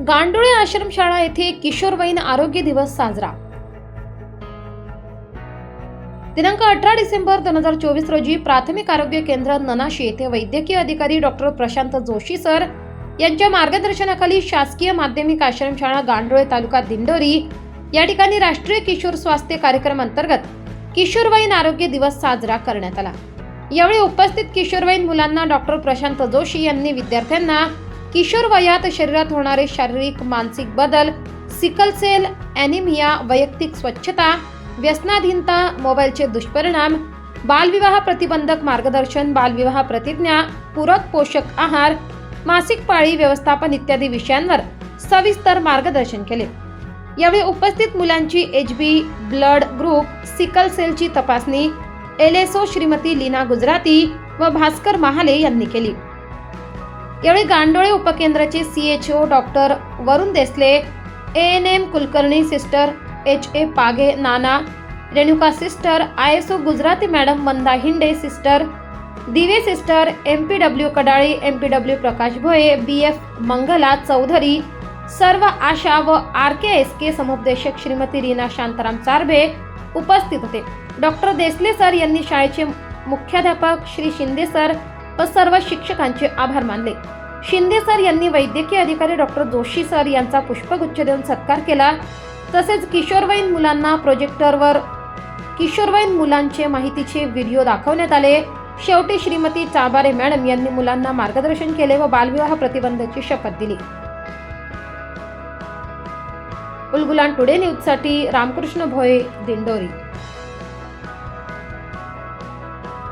गांडोळे आश्रमशाळा येथे किशोरवयीन आरोग्य दिवस साजरा. दिनांक अठरा डिसेंबर दोन हजार चोवीस रोजी प्राथमिक आरोग्य केंद्र ननाशी येथे वैद्यकीय अधिकारी डॉक्टर प्रशांत जोशी सर यांच्या मार्गदर्शनाखाली शासकीय माध्यमिक आश्रमशाळा गांडोळे तालुका दिंडोरी या ठिकाणी राष्ट्रीय किशोर स्वास्थ्य कार्यक्रम अंतर्गत किशोरवयीन आरोग्य दिवस साजरा करण्यात आला. यावेळी उपस्थित किशोरवयीन मुलांना डॉक्टर प्रशांत जोशी यांनी विद्यार्थ्यांना किशोर वयात शरीरात होणारे शारीरिक मानसिक बदल सिकल सेल ॲनिमिया वैयक्तिक स्वच्छता व्यसनाधीनता मोबाईलचे दुष्परिणाम बालविवाह प्रतिबंधक मार्गदर्शन बालविवाह प्रतिज्ञा पूरक पोषक आहार मासिक पाळी व्यवस्थापन इत्यादी विषयांवर सविस्तर मार्गदर्शन केले. यावेळी उपस्थित मुलांची H B blood group sickle सेलची तपासणी एल श्रीमती लीना गुजराती व भास्कर महाले यांनी केली. यावेळी Gandole उपकेंद्राचे C H O doctor Varun Desale A N M Kulkarni sister H A Page Nana Renuka sister I S O Gujarati madam Manda Hinde sister Dive sister M P W Kadali M P W Prakash Bhoye B F Mangala Chaudhari सर्व आशा व R K S K समुपदेशक श्रीमती रीना शांताराम चारबे उपस्थित होते. Doctor Desale sir यांनी शाळेचे मुख्याध्यापक Shri Shinde sir व सर्व शिक्षकांचे आभार मानले. शिंदे सर यांनी वैद्यकीय अधिकारी डॉक्टर जोशी सर यांचा पुष्पगुच्छ देऊन सत्कार केला. तसेच किशोरवयीन मुलांना प्रोजेक्टरवर किशोरवयीन मुलांचे माहितीचे व्हिडिओ दाखवण्यात आले. शेवटी श्रीमती चाबारे मॅडम यांनी मुलांना मार्गदर्शन केले व बालविवाह प्रतिबंधाची शपथ दिली. उलगुलान टुडे न्यूजसाठी रामकृष्ण भोये दिंडोरी.